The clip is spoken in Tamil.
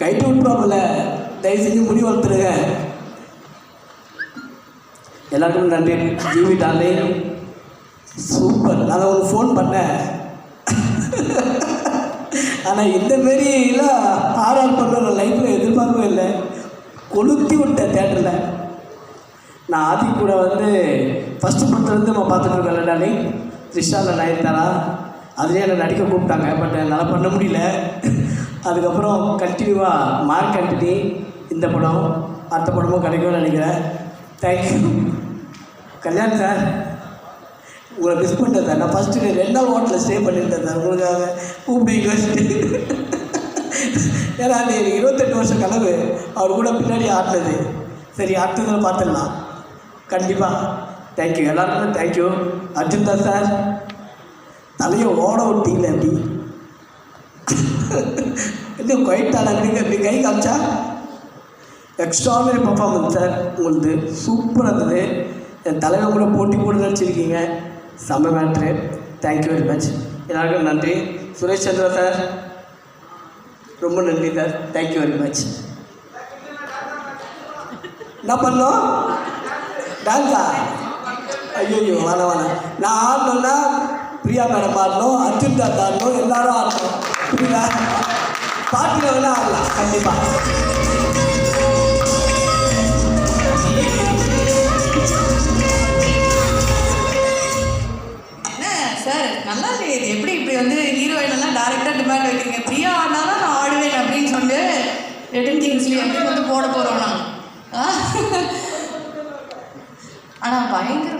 கைட்டு விட்டுருவாங்கல்ல? தயவு செஞ்சு முடி வளர்த்துருங்க. எல்லாருக்கும் நன்றி. ஜிவி டாலே சூப்பர். நான் உங்களுக்கு ஃபோன் பண்ணேன். ஆனால் இந்த மாரிலாம் ஆர்ஆர் பண்ண லைஃப்பில் எதிர்பார்க்கவே இல்லை. கொளுத்தி விட்டேன் தேட்டரில் நான் ஆதி கூட வந்து ஃபஸ்ட்டு படத்துலேருந்து நம்ம பார்த்துட்டு இருக்கோம்ல டாலி த்ரிஷாவில் நயன்தாரா அதுலேயே என்னை நடிக்க கூப்பிட்டாங்க பட் என்னால் பண்ண முடியல. அதுக்கப்புறம் கண்டினியூவாக மார்க் கண்டினி இந்த படம் அடுத்த படமும் கிடைக்கும்னு நினைக்கிறேன். தேங்க்யூ கல்யாண் சார் உங்களை மிஸ் பண்ணிட்டேன் சார் நான் ஃபஸ்ட்டு ரெண்டு நாள் ஹோட்டலில் ஸ்டே பண்ணியிருந்தேன் சார் உங்களுக்காக கூப்பிட்டு ஏன்னா அது எனக்கு இருபத்தெட்டு வருஷம் கனவு. அவர் கூட பின்னாடி ஆட்டினது சரி அடுத்ததில் பார்த்துடலாம். கண்டிப்பாக தேங்க்யூ எல்லாருக்குமே தேங்க்யூ அர்ஜுன் தான் சார் தலையை ஓட விட்டீங்களே அப்படி இன்னும் குவைட்டான நீங்கள் அப்படி கை காமிச்சா? எக்ஸ்ட்ரானரி பர்ஃபார்மன்ஸ் சார் உங்களுது சூப்பராக இருந்தது. என் தலைவர் கூட போட்டி போட்டு நினச்சிருக்கீங்க. செம்ம மேட்ரு தேங்க்யூ வெரி மச் எல்லாருக்கும் நன்றி. சுரேஷ் சந்திரா சார் ரொம்ப நன்றி சார் தேங்க்யூ வெரி மச் என்ன பண்ணோம் டான்ஸா ஐயோ வேணாம் வேணாம். நான் ஆடணும்னா பிரியா மேடம் ஆடணும் அர்ஜுன் தாஸ் ஆடணும் எல்லாரும் ஆடணும். புரியுதா? பாட்டில் வேணா ஆடலாம் கண்டிப்பாக சார் நல்லா இல்லையே எப்படி இப்படி வந்து ஹீரோயின் எல்லாம் டேரெக்டாக டிமாண்ட் வைக்கிறீங்க? பிரியா ஆடினாலும் நான் ஆடுவேன் அப்படின்னு சொல்லி ரிட்டன் கிங்ஸ்லேயே எப்படி வந்து போட போகிறோம் நான் ஆனால் பயங்கர